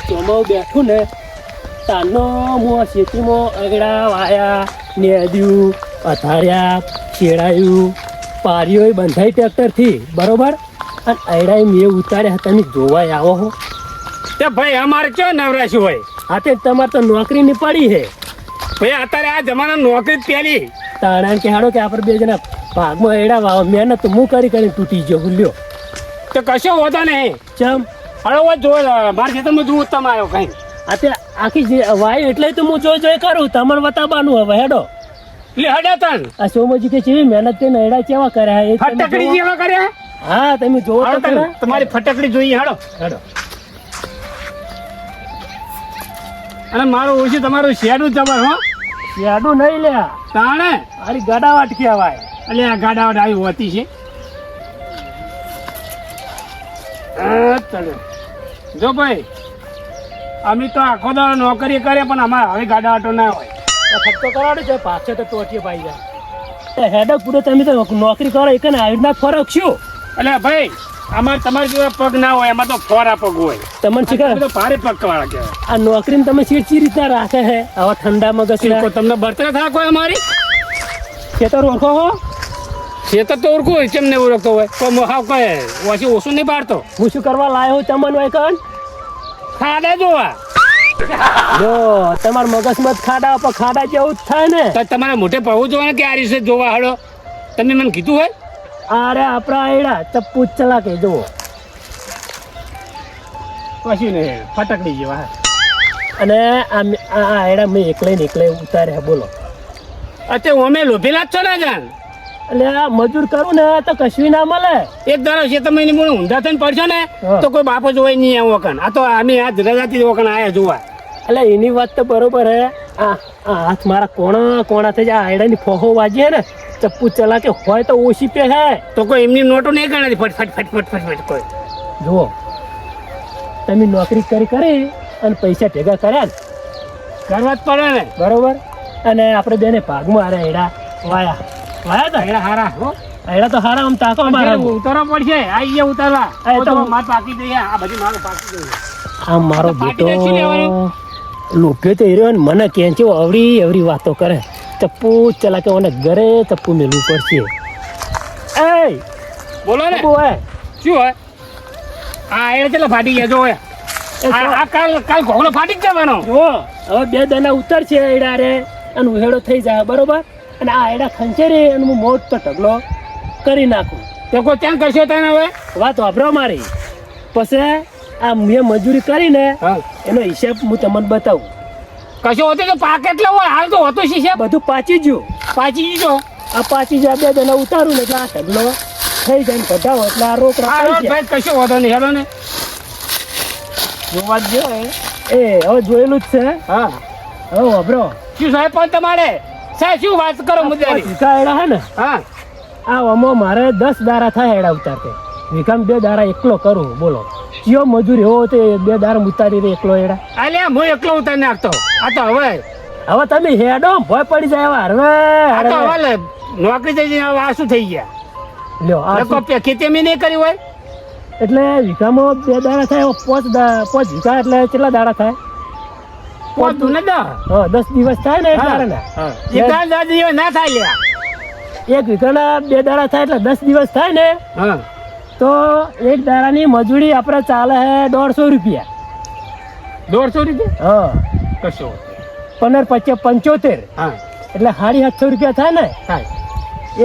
ચોમાવું બેઠું ને તાનો હું આ અગડા વાયા નેદ્યું અથાર્યા છેડાયું પારીઓ બંધાઈ ટ્રેક્ટરથી બરોબર? અને અડાઈ મેં ઉતાર્યા તમે જોવા આવો હો. તે ભાઈ અમારે ચો નવરાશી હોય? હા તે તમારે તો નોકરી ની પડી છે. ભાઈ અત્યારે આ જમાના નોકરી જ પેલી તાણા કે હાડો કે આપણે બે જણા ભાગમાં એડા વાવ. મહેનત હું કરી કરીને તૂટી ગયો ભૂલ્યો. તો કશો હોતો નહીં. ચમ? હળવો જો મારા ખેતરમાં જોવું તમારો કઈ. આ આખી વાય એટલે તો હું જોઈ જોઈ કરું તમારે બતાવવાનું હવે હેડો. લે હડે તન આ સોમજી કે છે મહેનત તે એડા કેવા કર્યા એ ફટકડી જોવો. કર્યા હા તમે જોવો તો તમારી ફટકડી જોઈએ હળો હેડો. અને મારું ઓછું તમારું શેડું જબર હો. શેડું નહીં લ્યા તાણે? અરે ગાડાવાટ કહેવાય એટલે આ ગાડાવાડ આવી હોતી છે. તને. જો ભાઈ અમે તો આખો દાડો નોકરી કરીએ પણ અમારે હવે ગાડા આટો ના હોય. આ કરાડે છે પાછળ તો ટોટીએ ભાઈ જાય. હેડો પૂરો તમે તો નોકરી કરો એક ને આવી રીતના ફરક શું? એટલે ભાઈ અમારે તમારે જેવા પગ ના હોય એમાં તો ફોરા પગ હોય. તમને શીખે તો ભારે પગ વાળા કહેવાય. આ નોકરીમાં તમે ચીડ રીતના રાખે છે આવા ઠંડા મગજ તમને બર્તન થાક હોય અમારી? ખેતર ઓળખો હો. ખેતર તો ઓળખું હોય કેમ નહીં ઓળખતો હોય? તો મોહાવ કહે ઓછી ઓછું નહીં પાડતો. હું શું કરવા લાયો તમને હોય કણ ખાડા જોવા. જો તમાર મગજમાં ખાડા પર ખાડા જેવું જ થાય ને. તો તમારે મોઢે પડવું જોવા કે આ રીતે જોવા હળો તમે મને કીધું હોય? અરે આપણા એડા ચપ્પુ જ ચલાકે જુઓ. કશું નહીં ફટકડી જેવા. અને આ આ આ એડા મેં એકલે ને એકલે ઉતાર્યા બોલો. અત્યારે અમે લોભેલા જ છો ને જાણ એટલે આ મજૂર કરું ને તો કશું ના મળે. એક દાડો છે તમે એની મને ઊંધા થઈને પડશો ને તો કોઈ બાપો જોવાય નહીં આ વખન આ તો આની આ રજાથી વખણ આયા જોવા. એટલે એની વાત તો બરોબર હે. આ હાથ મારા કોણા કોણા થઈ જાય. આ એડાની ફોહો વાજીએ ને. ચપ્પુ ચલા કે હોય તો ઓછી પે હે. તો કોઈ એમની નોટો નહીં ગણાતી? ફટ ફટ ફટ ફટ ફટ ફટ કોઈ. જુઓ. તમે નોકરી કરી કરી અને પૈસા ભેગા કર્યા ને. કરવા જ પડે ને. બરોબર? અને આપણે બેને ભાગમાં આરે એડા વાયા. વાયા તા હારા હો? એડા તો હારા આમ તાકો મારા ઉતારવા પડશે આ અહીંયા ઉતારવા આ એ તો- માર પાકી દઈએ. આ બધી માર પાકી દઈએ. આમ મારો બેટો લોકે તો હીરો મને કેંચો અવરી અવરી વાતો કરે. ચપ્પુ ચલા કે મને ઘરે ચપ્પુ મેલવું પડશે. એ બોલો ને. હે શું હોય? આ એ ચલા ફાટી ગયા જો આ આ કાલ કાલ ઘોઘલો ફાટી જ જવાનો. હવે બે દાના ઉતરશે એડા રે અને ઉહેડો થઈ જાય બરોબર? અને આ એડા ખંચેરી અને હું મોટો ઢગલો કરી નાખું. તો કોઈ ત્યાં કરશો તને હવે? વાત વાપરો મારી. પછી આ મેં મજૂરી કરીને એનો હિસાબ હું તમને બતાવું. કશો હોતું તો પાક એટલે હોય હાલ તો હોતો છે બધું પાચી ગયું પાછી જો આ પાચી જાય બે દાના ઉતારું ને એટલે આ ઢગલો થઈ જાય કઢાવો એટલે આ રોકડા કશો હોતો નહીં હેલો ને. જોવા જો એ હવે જોયેલું જ છે. હા. હવે વાપરો. શું સાહેબ પણ તમારે? સાહેબ શું વાત કરો મુદ્દાની? વીઘા એડા હે ને? હા. આ આમાં મારે દસ દારા થાય એડા ઉતારતે વીઘામાં બે દારા એકલો કરું બોલો. કયો મજૂરી એવો તે બે દારા ઉતારી દે એકલો એડા? અલ્યા હું એકલો ઉતારી નાખતો? આ તો હવે. હવે તમે હેડો ભય પડી જાય હવે. હવે નોકરી થઈ હવે આ શું થઈ ગયા? લ્યો આ ખેતી અમે નહીં કરી હોય? એટલે વીઘામાં બે દાડા થાય પોચ પાંચ વીઘા એટલે કેટલા દાડા થાય? પોત ને દસ દિવસ થાય ને એટલે દાડાના દસ દિવસ ના થાય લ્યા. એક વીઘાના બે દાડા થાય એટલે દસ દિવસ થાય ને હા. તો એક દાડાની મજૂરી આપણે ચાલે છે દોઢસો રૂપિયા. દોઢસો રૂપિયા? હા. કશો પંદર પચે પંચોતેર. હા. એટલે સાડી સાતસો રૂપિયા થાય ને? થાય.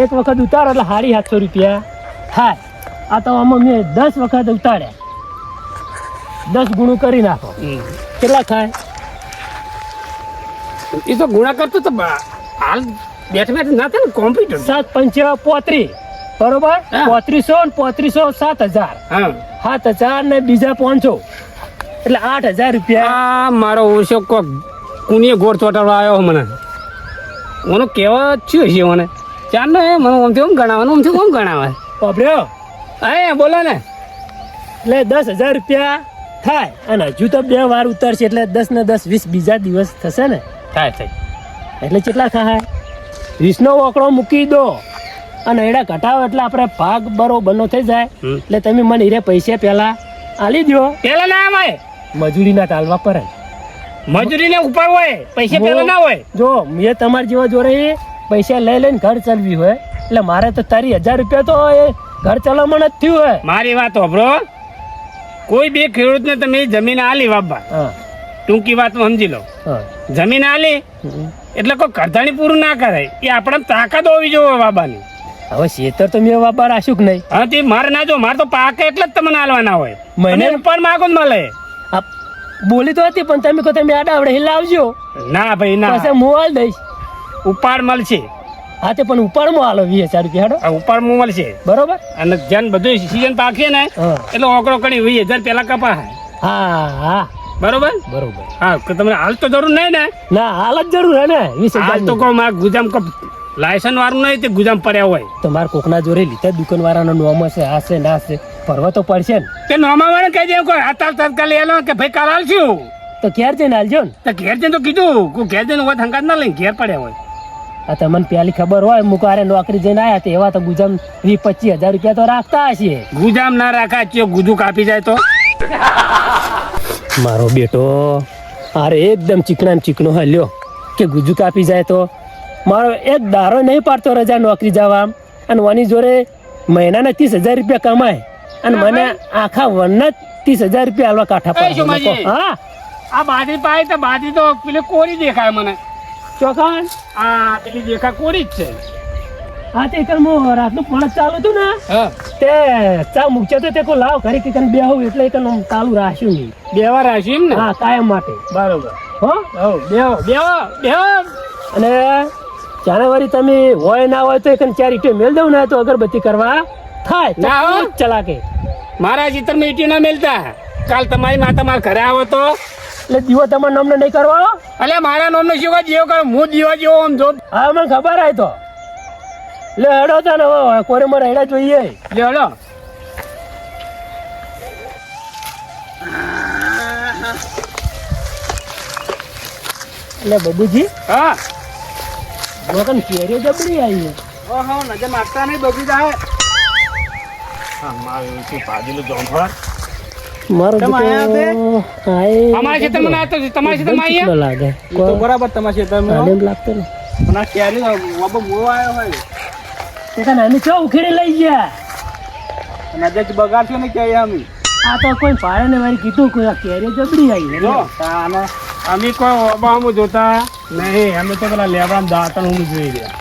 એક વખત ઉતારો એટલે સાડી સાતસો રૂપિયા થાય. આ તો આમાં મેં દસ વખત ઉતાર્યા. દસ ગુણું કરી નાખો. કેટલા થાય? એ તો ગુણાકાર તો હાલ બેઠ બેઠ ના થાય ને કોમ્પ્યુટર. સાત પંચે પોત્રીસ બરોબર. પોત્રીસો ને પોત્રીસો સાત હજાર. હા. સાત હજાર ને બીજા પાંચસો. એટલે આઠ હજાર રૂપિયા. મારો ઓછો કોક કુનીએ ગોળ ચોટાડવા આવ્યો મને. મને કહેવા શું છે મને. ચાલ ને મને આમથી આમ ગણાવવાનું આમથી આમ ગણાવે વાપર્યો હા બોલો ને. એટલે દસ હજાર રૂપિયા થાય. અને હજુ તો બે વાર ઉતરશે એટલે દસ ને દસ વીસ બીજા દિવસ થશે ને. થાય થઈ એટલે કેટલા થાય? વીસનો ઓકળો મૂકી દો. અને એડા ઘટાવો એટલે આપણે ભાગ બરોબરનો થઈ જાય. એટલે તમે મને હીરે પૈસા પહેલા આલી દો પહેલા ના આવે. મજૂરીના તાલવા પર મજૂરીને ઉપર હોય પૈસા પેલા ના હોય. જો મેં તમારા જેવા જોડે પૈસા લઈ લઈને ઘર ચલવી હોય. એટલે મારે તો તારી હજાર રૂપિયા તો એ ઘર ચલાવવામાં જ થયું હોય. મારી વાત હોભરો કોઈ બે ખેડૂતને તમે જમીન આલી બાબા હા. ટૂંકી વાતમાં સમજી લો જમીન આલી એટલે કોઈ કરધાણી પૂરું ના કરાય એ આપણે તાકાત હોવી જોઈએ બાબાની હવે શેતર તો મેં બાબા રાખ્યું કે નહીં? હા તે મારે ના જો મારે તો પાકે એટલે જ તમને આલવાના હોય. મને- ઉપર માગો મળે. બોલી તો હતી પણ તમે કહો તમે આડા આવડે હિલ આવજો. ના ભાઈ ના. પાસે હું હાલ દઈશ. ઉપાડ મળશે. હા તે પણ ઉપાડમાં હાલો વીસ હજાર રૂપિયા હેડો. આ ઉપાડમાં મળશે. બરોબર? અને જેન બધું સીઝન પાકે ને એટલે ઓકળો કણી વીસ હજાર પેલા કપા હા હા. બરોબર? બરોબર. હા કે તમને હાલ તો જરૂર નહીં ને? ના હાલ જ જરૂર હે ને હાલ તો કહો મારે ગુજામ કો લાયસન્સ વાળું નહીં તે ગુજામ પડ્યા હોય. તો મારા કોકના જોડે લીધા દુકાન વાળાનો નોમ હશે આ છે ના છે ભરવા તો પડશે ને. તે નોમા વાળા કહી દેવું કોઈ હાથ તત્કાલ એલો કે ભાઈ કાલ આવશું તો ક્યારે જઈને હાલજો ને. તો ઘેર જઈને તો કીધું કોઈ ઘેર જઈને હોય હંગાત ના લઈને ઘેર પડ્યા હોય. આ તમને પેલી ખબર હોય મુકારે નોકરી જઈને આયા તો એવા તો ગુજામ વીસ પચીસ હજાર રૂપિયા તો રાખતા હશે. ગુજામ ના રાખા ચિયો ગુજુ કાપી જાય તો. મારો બેટો અરે એકદમ ચીકણા ને ચીકણો હલ્યો કે ગુજુ કાપી જાય તો. મારો એક દારો નહીં પાડતો રજા નોકરી જવા. અને વાની જોડે મહિનાના ત્રીસ હજાર રૂપિયા કમાય. અને મને આખા વનના ત્રીસ હજાર રૂપિયા હાલવા કાંઠા પડે. હા. આ બાજરી પાય તો બાજરી તો પેલી કોરી દેખાય મને. ચોખાન આ પેલી દેખાય કોરી જ છે. હા તે કર હું રાતનું પણ ચાલુ હતું ને તે ચા મૂક્યો તો તે કો લાવ ઘરે કે બે બેહું એટલે એક ચાલુ રાખ્યું નહીં. બેવા રાખ્યું ને? હા કાયમ માટે. બરોબર. હો? હો બેહો બેહો બેહો. અને જાન્યુઆરી તમે હોય ના હોય તો એક ચાર ઈટે મેલ દઉં ને તો અગરબત્તી કરવા થાય. ના હો. કે ચલાકે. મારા ચિત્ર મીઠી ના મેલતા. કાલ તમારી માતા મારા ઘરે આવો તો. એટલે દીવો તમારા નામને નહીં કરવા એટલે મારા નામનો શું જેવો કરો. હું દીવા જેવો આમ જો હા મને ખબર આય તો. લે હેડો તા ને હવે કોરે મારે હેડા જોઈએ. લે એટલે બબુજી. હા. વગન કેરીઓ જબડી આવી ઓહો નજર મારતા નહીં બગી જાય બરાબર તમારે કેરી આને ચો ઉખેડી લઈ ગયા. આજે બગાડશો ને ક્યાંય અમે આ તો કોઈ પાડે ને મારી કીધું કોઈ આ કેરીઓ જબડી આવી. જો અમે કોઈ ઓબામું જોતા નહીં અમે તો પેલા લેબડા દાંતણ હું જોઈ રહ્યા.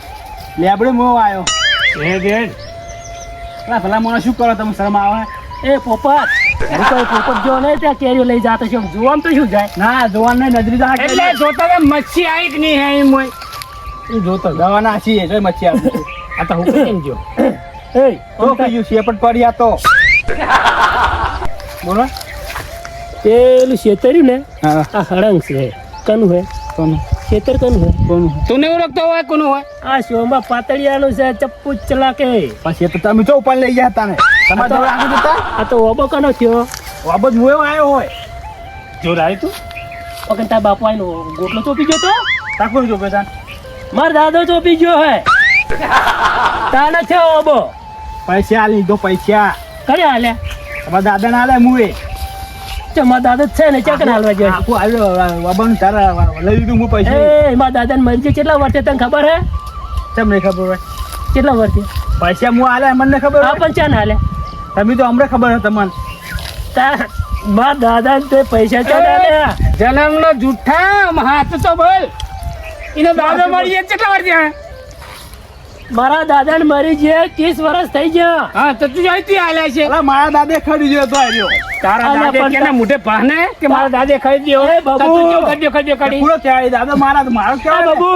લેબડે મો આવ્યો એ દે પેલા ભલા મને શું કરો તમે શરમ આવે? એ પોપટ હું પોપટ જો નહીં ત્યાં કેરીઓ લઈ જાતો છે. જોવામાં તો શું જાય? ના જોવાન નહીં નજરી એટલે જોતા મચ્છી આવી કે નહીં હે એમ હોય. જોતો દવા ના છીએ એટલે મચ્છી આવે. આ તો હું કેમ જો એ તો કીધું શેપટ પડ્યા તો. બોલો. પેલું શેતર્યું ને આ હળંગ છે. કનું હે કોનું? ખેતર કનું હે કોનું? તું ને ઓળખતો હોય કોનું હોય? આ શોમાં પાતળિયાનું છે ચપ્પુ જ ચલાકે. પછી તો તમે ચો ઉપર લઈ ગયા હતા ને તમારે તો આગળ જતા આ તો ઓબો કનો થયો? વાબત મોયો આવ્યો હોય. જો રાય તું. ઓકે તાર બાપુ આઈનો ગોટલો ચોપી ગયો તો? તાકો જો બેટા માર દાદો ચોપી ગયો હે. તાને છે ઓબો પૈસા લીધો પૈસા. કરે હાલે તમારા દાદા ના આલે મુએ. છે દાદા દાદો છે ને ચકન હાલવા જાય આખું આવ્યો બાબાનું તારા લઈ લીધું હું પૈસા. એ માર દાદાને મરી જાય કેટલા વર્ષે તને ખબર હે? તમને ખબર હોય? કેટલા વર્ષે? પૈસા હું આલે મને ખબર હા પણ ચાન હાલે તમે તો અમને ખબર હે તમને. તા મા દાદા તે પૈસા હાલે જન્મ નો જુઠ્ઠા હાથ તો બોલ. એનો દાદા મળી જાય કેટલા વાર મારા દાદાને મરી ગયા ત્રીસ વર્ષ થઈ ગયા. હા તો તું અહીંથી આલ્યા છે. અલા મારા દાદે ખરીદ્યો તો આવ્યો તારા દાદે કેને મોઢે ભાને કે મારા દાદે ખરીદ્યો? એ બાબુ. ખરીદ્યો ખરીદ્યો કરી પૂરો કહેવાય દાદા મારા મારો કે બાબુ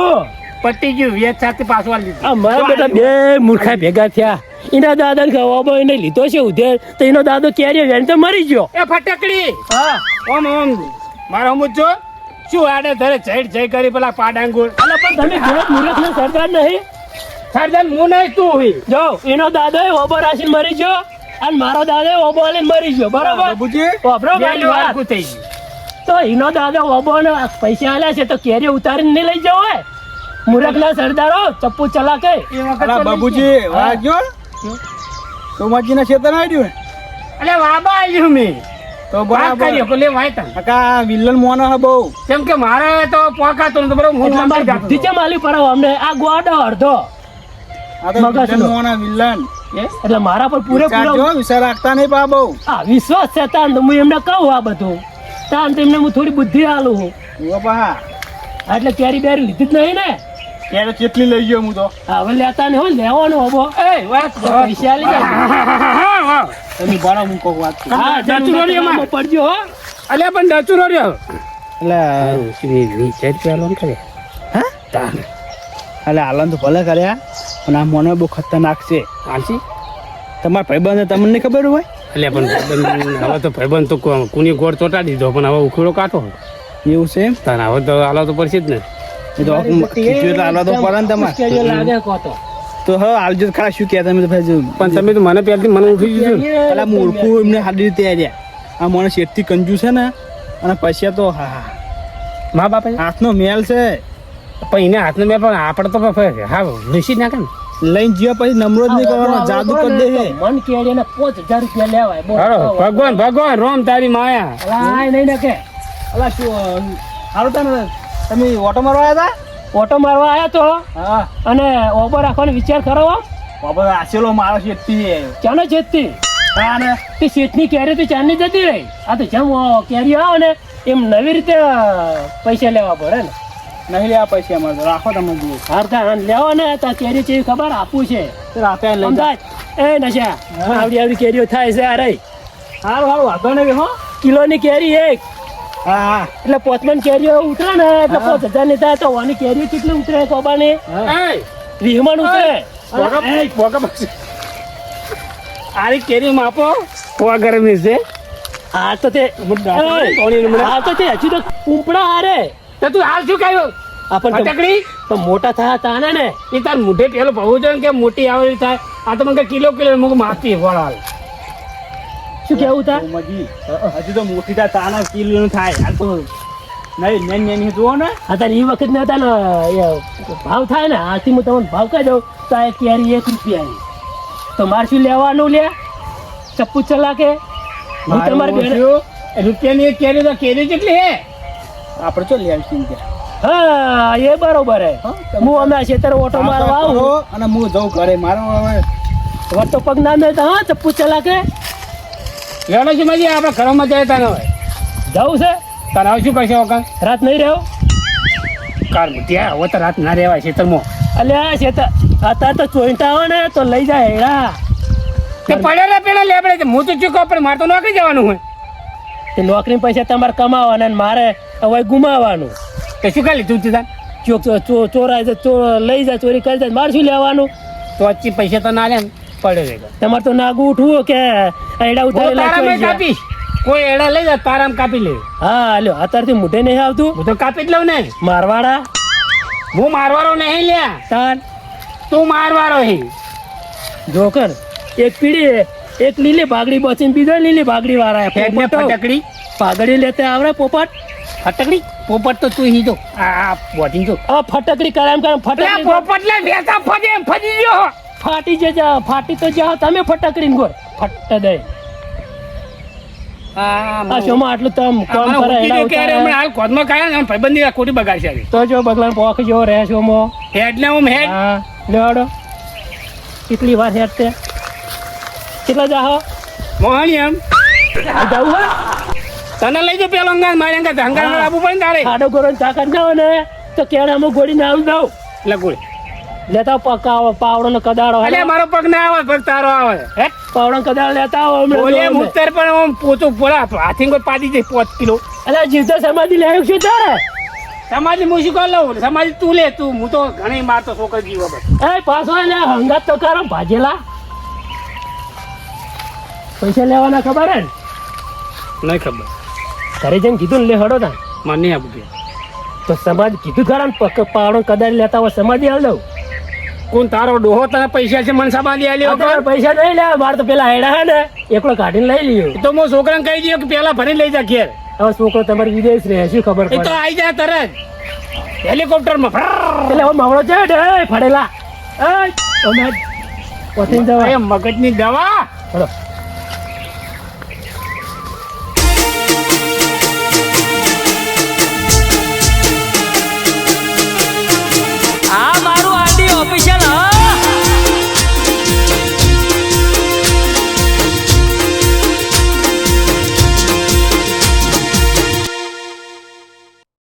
પટ્ટી ગયું વેચ સાથે પાછું આ મારા બેટા બે મૂર્ખા ભેગા થયા. એના દાદા ને ખવાબો એને લીધો છે ઉધેર. તો એનો દાદો ક્યારે વેણ તો મરી ગયો. એ ફટકડી. હા. ઓમ ઓમ. મારો હમું છો શું આડે ધરે જઈડ જઈ કરી પેલા પાડાંગુર? અલા પણ તમે જોત મૂર્ખ ને સરદાર નહીં સરદાર હું નહીં તું હોય જો એનો દાદો ઓબો રાશી મરી ગયો અને મારો દાદો ઓબો આલીને મરી ગયો બરાબર? મારી વાત. થઈ તો એનો દાદો ઓબો ને પૈસા આલ્યા છે તો કેરી ઉતારીને નહીં લઈ જાવ હોય મુરખના સરદારો ચપ્પુ ચલાકે. અલા બાબુજી વાગ્યો સોમાજીના ખેતર આવ્યું અલે વાબા આવ્યું મેં. તો બરાબર. લે વાયતા તને. કાકા વિલન મોનો હે બહુ. કેમ કે મારે તો પોકાતો તો બરાબર હું એટલે અંદર છે હતો. ચમ અમને. આ ગોડો અડધો. એટલે મારા પર પૂરેપૂરો વિચારજો, રાખતા નહીં વિશ્વાસ છે તાન તો હું એમને કહું આ બધું. તાન તો એમને હું થોડી બુદ્ધિ આલું છું પા એટલે કેરી બેરી લીધી જ નહીં ને. ત્યારે કેટલી લઈ ગયો હું તો? હવે લેતા ને હોય લેવાનો હબો એ વાત પૈસા આલી જાય તમે બરાબર હું કહું વાત હા ડચુરો રે એમાં. પડજો હો. અલે પણ ડચુરો રહ્યો એટલે વિચાર પેલો કરે હા? તાન. એટલે હાલન તો ભલે કર્યા. પણ આ મને બહુ ખતરનાક છે. આંસી તમારા ભાઈબંધ તમને નહીં ખબર હોય? એટલે પણ ભાઈબંધ હવે તો ભાઈબંધ તો કો- કુની ગોળ ચોટાડી દીધો પણ હવે ઉખેડો કાઢો. એવું છે એમ? તને હવે તો હાલો તો પડશે જ ને. એ તો એટલે હાલવા તો પડે ને તમારે. લાગે કો તો. તો હવે હાલજો તો ખરા શું કહેતા તમે તો ભાઈ પણ તમે તો મને પહેલાથી મને ઉઠી દીધું એટલે પેલા મૂર્ખું એમને સારી રીતે આવ્યા આ મને શેઠથી કંજુ છે ને અને પૈસા તો હા હા. મા બાપા? હાથનો મેલ છે. પણ એને હાથને મેં પણ આપણે તો હા લૂસી નાખે ને લઈને જીવા પછી નમરો જ નહીં કરવાનો જાદુ કરી દે છે મન કેડી ને પાંચ હજાર રૂપિયા લેવાય બોલ ભગવાન ભગવાન રોમ તારી માયા અલા, આય નહીં નાખે અલા શું સારું તને તમે ઓટો મારવા આવ્યા ઓટો મારવા આયા તો હતા હા અને ઓબો રાખવાનો વિચાર કરો હો. બાબા આશેલો મારો શેઠથી આવ્યો ચાનો જેતથી હા ને તે શેઠની કેરી તો ચાંદની જતી રહી આ તો જેમ કેરી આવે ને એમ નવી રીતે પૈસા લેવા પડે ને નહીં લેવા પૈસા અમારે. રાખો તમે જુઓ. હારતા અને લેવો ને તો કેરી ચેવી ખબર? આપવું છે. રાતે લઈ જાય એ નશા. આવડી આવડી કેરીઓ થાય છે અરે. હારું હારું વાંધો નહીં હો. કિલોની કેરી એક. હા હા. એટલે પોચમન કેરીઓ ઉતરે ને એટલે પાંચ હજારની થાય તો વાની કેરીઓ કેટલી ઉતરે કોબાની રીહમણ ઉતરે. આરી કેરી માપો. પોવા ગરમી છે. આ તો તે હાલ આ તો તે હજુ તો કૂંપડા હારે. તો તું હાલ શું કહ્યું આપણને તો- તો મોટા થયા તાને ને એ તાર મુઢે પેલો ભાવું જોઈએ કે મોટી આવેલી થાય. આ તો મને કિલો કિલો મુક માપતી વળાલ શું કેવું તા? મજી હજુ તો મોટી તા તાના કિલો થાય. આ તો નહીં નેન નેની જુઓ ને. આ તાર એ વખત નતા ને એ ભાવ થાય ને આથી હું તમને ભાવ કહી દઉં તો આ કેરી એક રૂપિયાની તો મારે શું લેવાનું લે? ચપ્પુ ચલાકે? હું તમારે રૂપિયાની એક કેરી તો કેરી કેટલી હે. આપણે ચો ત્યાં હા એ બરોબર હે. હું અમે ખેતર ઓટો મારવા આવું. અને હું જઉં ઘરે. મારો હવે વરતો પગ ના મેળતા હા ચપ્પુ ચલાકે. લેવાનો છે મજી આપણે ઘરમાં જાય તાને હવે. જવું છે? તારે હવે શું વખત રાત નહીં રહ્યો? કાર ત્યાં હવે તો રાત ના રહેવાય ખેતરમાં અલ્યા ખેતર અત્યારે તો ચોઈટા આવે ને તો લઈ જાય હેડા તે પડેલા પેલા લેબડે હું તો ચૂકો પણ મારે તો નોકરી જવાનું હોય. તે નોકરી પૈસા તમારે કમાવાના ને મારે હવે ગુમાવવાનું. તે શું લીધું તું ચોક ચોરાય છે ચોર લઈ જાય ચોરી કરી જાય મારે શું લેવાનું? તો અચ્છી પૈસા તો ના લે પડે તમારે તો નાગું ઉઠવું કે એડા. કાપીશ કોઈ એડા લઈ જાય તારામ કાપી લે. હા લ્યો અત્યારથી મોઢે નહીં આવતું. હું તો કાપી જ લઉં ને. મારવાડા? હું મારવાડો નહીં લ્યા. તાર તું મારવાડો હે. જોકર એક પીડી એક લીલી ભાગડી બચીને બીજો લીલી ભાગડી વાળા ફટકડી પાઘડી લેતા આવડે પોપટ? ફટકડી? પોપટ તો તું હીજો આ બોધી જો. આ ફટકડી કરામ કરામ ફટકડી પોપટ લે વેતા ફજે ફજી ગયો. ફાટી જજો ફાટી તો જાઓ તમે ફટકડી ગોર ફટ દે. આ શોમાં આટલું તમ કોમ કરે એડા ઉતારે. હાલ કોદમાં કાયા ને ભાઈબંધી આ ખોટી બગાડી તો જો બગલાન પોખ જો રહે છો મો હેડ ને હું હેડ. હા લેવાડો કેટલી વાર હેડ તે? કેટલા જાહો મોહણી એમ. જાવ હે તને લઈ જો પેલો અંગાર મારે અંગાર હંગાર હા. આપવું પડે તારે. ખાડો ગોરો તાકાત ના હોય ને તો કેળા માં ગોળી ના આવી દઉં એટલે ગોળી. લેતા પકાવો પાવડો ને કદાડો અલે મારો પગ ના આવે પગ તારો આવે. હે? પાવડો ને કદાડો લેતા આવો હમણાં બોલે મુતર પણ હું પોતું પોલા હાથી કોઈ પાડી દે 5 કિલો. અલા જીવતો સમાધિ લેવું શું તારે? સમાજ હું શું લઉં? સમાજ તું લે તું હું તો ઘણી મારતો છોકરી જીવો બસ એ પાછો ને હંગાત તો કરો ભાજેલા. પૈસા લેવાના ખબર હે નહીં ખબર. ઘરે જઈને કીધું ને લે હડો તા મને આપું કે. તો સમાજ કીધું ખરા ને પાવડો કદાચ લેતા હોય સમાજ હાલ દઉં. કોણ તારો ડોહો તને પૈસા છે મને સમાધિ આલ્યો પૈસા નહીં લે મારે તો પેલા હેડા હે ને એકલો કાઢીને લઈ લીધો તો હું છોકરાને કહી દઉં કે પેલા ભરી લઈ જા ઘેર. હવે છોકરો તમારી વિદેશ રહે શું ખબર એ તો આવી જાય તરત. હેલિકોપ્ટરમાં. એટલે હવે મવડો છે ને એ મગજની દવા. me llama